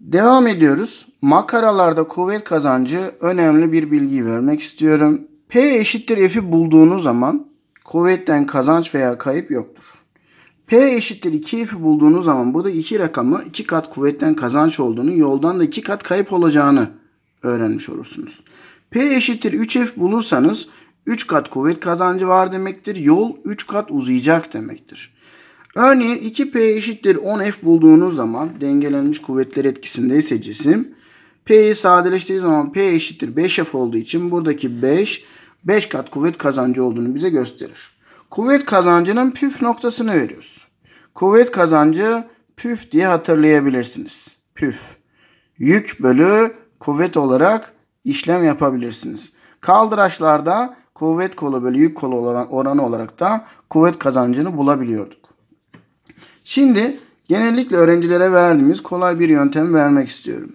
Devam ediyoruz. Makaralarda kuvvet kazancı önemli bir bilgi vermek istiyorum. P eşittir F'i bulduğunuz zaman kuvvetten kazanç veya kayıp yoktur. P eşittir 2F'i bulduğunuz zaman burada iki rakamı iki kat kuvvetten kazanç olduğunu, yoldan da iki kat kayıp olacağını öğrenmiş olursunuz. P eşittir 3F bulursanız 3 kat kuvvet kazancı var demektir. Yol 3 kat uzayacak demektir. Örneğin 2P eşittir 10F bulduğunuz zaman dengelenmiş kuvvetler etkisindeyse cisim P'yi sadeleştirdiği zaman P eşittir 5F olduğu için buradaki 5 5 kat kuvvet kazancı olduğunu bize gösterir. Kuvvet kazancının püf noktasını veriyoruz. Kuvvet kazancı püf diye hatırlayabilirsiniz. Püf. Yük bölü kuvvet olarak işlem yapabilirsiniz. Kaldıraçlarda kuvvet kolu bölü yük kolu oranı olarak da kuvvet kazancını bulabiliyorduk. Şimdi genellikle öğrencilere verdiğimiz kolay bir yöntem vermek istiyorum.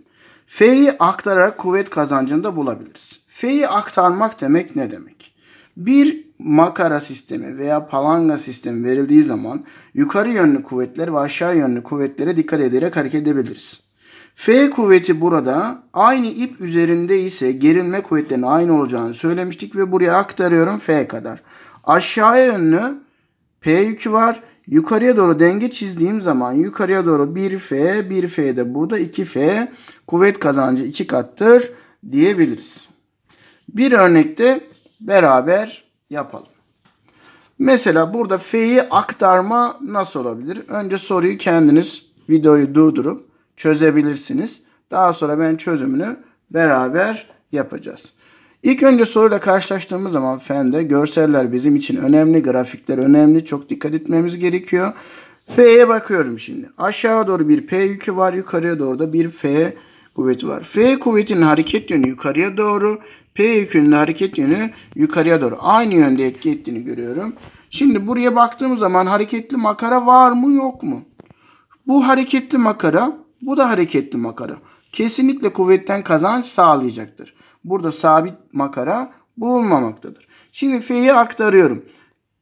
F'yi aktararak kuvvet kazancını da bulabiliriz. F'yi aktarmak demek ne demek? Bir makara sistemi veya palanga sistemi verildiği zaman yukarı yönlü kuvvetler ve aşağı yönlü kuvvetlere dikkat ederek hareket edebiliriz. F kuvveti burada aynı ip üzerinde ise gerilme kuvvetlerinin aynı olacağını söylemiştik ve buraya aktarıyorum F kadar. Aşağıya yönlü P yükü var. Yukarıya doğru denge çizdiğim zaman yukarıya doğru 1F, 1F de burada 2F kuvvet kazancı 2 kattır diyebiliriz. Bir örnekte beraber yapalım. Mesela burada F'yi aktarma nasıl olabilir? Önce soruyu kendiniz videoyu durdurup çözebilirsiniz. Daha sonra ben çözümünü beraber yapacağız. İlk önce soruyla karşılaştığımız zaman fende görseller bizim için önemli, grafikler önemli. Çok dikkat etmemiz gerekiyor. F'ye bakıyorum şimdi. Aşağı doğru bir P yükü var, yukarıya doğru da bir F kuvveti var. F kuvvetinin hareket yönü yukarıya doğru, P yükünün hareket yönü yukarıya doğru. Aynı yönde etki ettiğini görüyorum. Şimdi buraya baktığım zaman hareketli makara var mı yok mu? Bu hareketli makara, bu da hareketli makara. Kesinlikle kuvvetten kazanç sağlayacaktır. Burada sabit makara bulunmamaktadır. Şimdi F'yi aktarıyorum.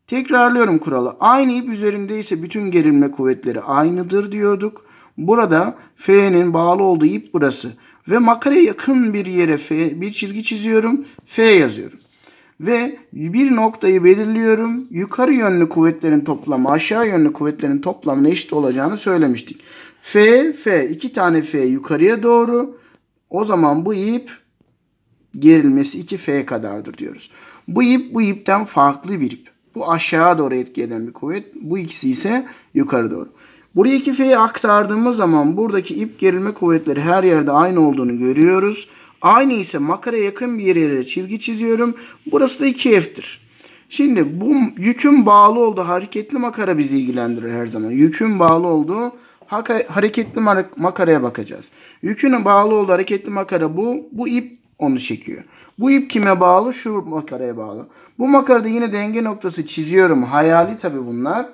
Tekrarlıyorum kuralı. Aynı ip üzerindeyse bütün gerilme kuvvetleri aynıdır diyorduk. Burada F'nin bağlı olduğu ip burası. Ve makaraya yakın bir yere F, bir çizgi çiziyorum. F yazıyorum. Ve bir noktayı belirliyorum. Yukarı yönlü kuvvetlerin toplamı aşağı yönlü kuvvetlerin toplamına eşit olacağını söylemiştik. F, F. iki tane F yukarıya doğru. O zaman bu ip gerilmesi 2F kadardır diyoruz. Bu ip bu ipten farklı bir ip. Bu aşağı doğru etki eden bir kuvvet. Bu ikisi ise yukarı doğru. Buraya 2F'yi aktardığımız zaman buradaki ip gerilme kuvvetleri her yerde aynı olduğunu görüyoruz. Aynı ise makaraya yakın bir yere çizgi çiziyorum. Burası da 2F'tir. Şimdi bu yükün bağlı olduğu hareketli makara bizi ilgilendirir her zaman. Yükün bağlı olduğu hareketli makaraya bakacağız. Yükün bağlı olduğu hareketli makara bu. Bu ip onu çekiyor. Bu ip kime bağlı? Şu makaraya bağlı. Bu makarada yine denge noktası çiziyorum. Hayali tabi bunlar.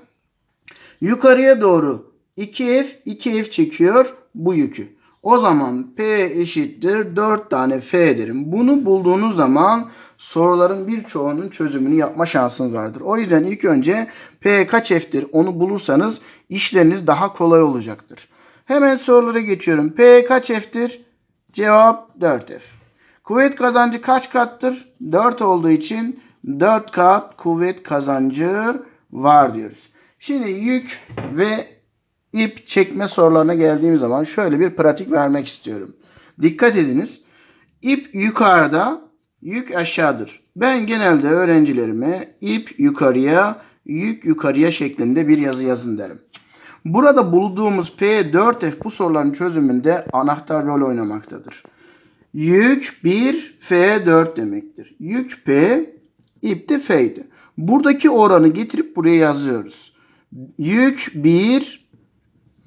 Yukarıya doğru 2F 2F çekiyor bu yükü. O zaman P eşittir 4 tane F derim. Bunu bulduğunuz zaman soruların birçoğunun çözümünü yapma şansınız vardır. O yüzden ilk önce P kaç F'tir onu bulursanız işleriniz daha kolay olacaktır. Hemen sorulara geçiyorum. P kaç F'tir? Cevap 4F. Kuvvet kazancı kaç kattır? 4 olduğu için 4 kat kuvvet kazancı var diyoruz. Şimdi yük ve ip çekme sorularına geldiğim zaman şöyle bir pratik vermek istiyorum. Dikkat ediniz. İp yukarıda, yük aşağıdır. Ben genelde öğrencilerime ip yukarıya, yük yukarıya şeklinde bir yazı yazın derim. Burada bulduğumuz P4F bu soruların çözümünde anahtar rol oynamaktadır. Yük 1 F4 demektir. Yük P, ip de F'ydi. Buradaki oranı getirip buraya yazıyoruz. Yük 1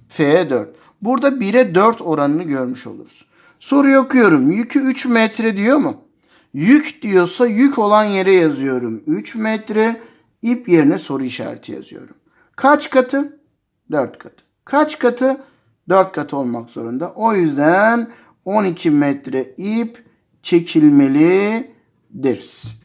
F4. Burada 1'e 4 oranını görmüş oluruz. Soruyu okuyorum. Yükü 3 metre diyor mu? Yük diyorsa yük olan yere yazıyorum. 3 metre ip yerine soru işareti yazıyorum. Kaç katı? 4 katı. Kaç katı? 4 katı olmak zorunda. O yüzden 12 metre ip çekilmelidir.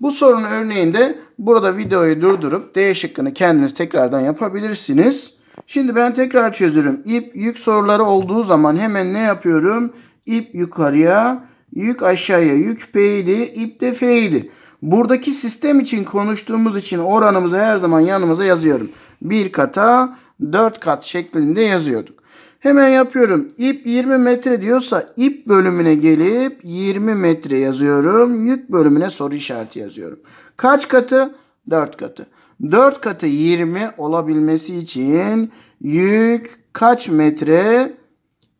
Bu sorunun örneğinde burada videoyu durdurup D şıkkını kendiniz tekrardan yapabilirsiniz. Şimdi ben tekrar çözüyorum. İp yük soruları olduğu zaman hemen ne yapıyorum? İp yukarıya, yük aşağıya. Yük P'ydi, ip de F'ydi. Buradaki sistem için konuştuğumuz için oranımızı her zaman yanımıza yazıyorum. Bir kata 4 kat şeklinde yazıyorduk. Hemen yapıyorum. İp 20 metre diyorsa ip bölümüne gelip 20 metre yazıyorum. Yük bölümüne soru işareti yazıyorum. Kaç katı? 4 katı. 4 katı 20 olabilmesi için yük kaç metre?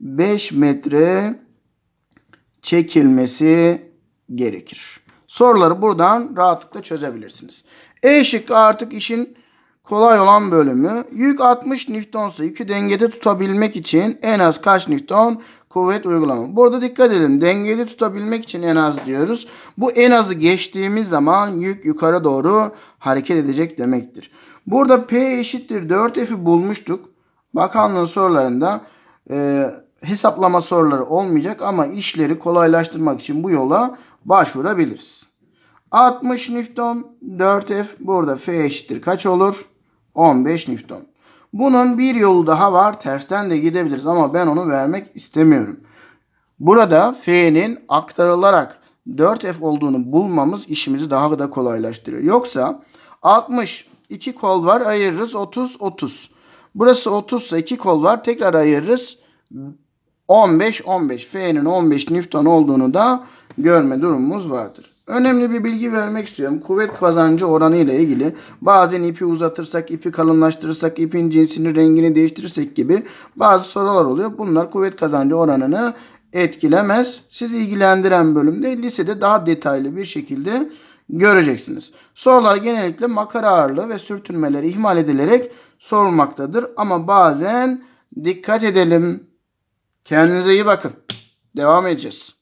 5 metre çekilmesi gerekir. Soruları buradan rahatlıkla çözebilirsiniz. E şıkkı artık işin kolay olan bölümü. Yük 60 Newton'sa yükü dengede tutabilmek için en az kaç Newton kuvvet uygulama. Burada dikkat edin. Dengede tutabilmek için en az diyoruz. Bu en azı geçtiğimiz zaman yük yukarı doğru hareket edecek demektir. Burada P eşittir 4F'i bulmuştuk. Bakanlığın sorularında e, hesaplama soruları olmayacak ama işleri kolaylaştırmak için bu yola başvurabiliriz. 60 Newton 4F burada F eşittir kaç olur? 15 Newton. Bunun bir yolu daha var. Tersten de gidebiliriz ama ben onu vermek istemiyorum. Burada F'nin aktarılarak 4F olduğunu bulmamız işimizi daha da kolaylaştırıyor. Yoksa 60 2 kol var ayırırız 30 30. Burası 30 ise 2 kol var tekrar ayırırız 15 15 F'nin 15 Newton olduğunu da görme durumumuz vardır. Önemli bir bilgi vermek istiyorum. Kuvvet kazancı oranı ile ilgili bazen ipi uzatırsak, ipi kalınlaştırırsak, ipin cinsini, rengini değiştirirsek gibi bazı sorular oluyor. Bunlar kuvvet kazancı oranını etkilemez. Sizi ilgilendiren bölümde lisede daha detaylı bir şekilde göreceksiniz. Sorular genellikle makara ağırlığı ve sürtünmeleri ihmal edilerek sorulmaktadır. Ama bazen dikkat edelim. Kendinize iyi bakın. Devam edeceğiz.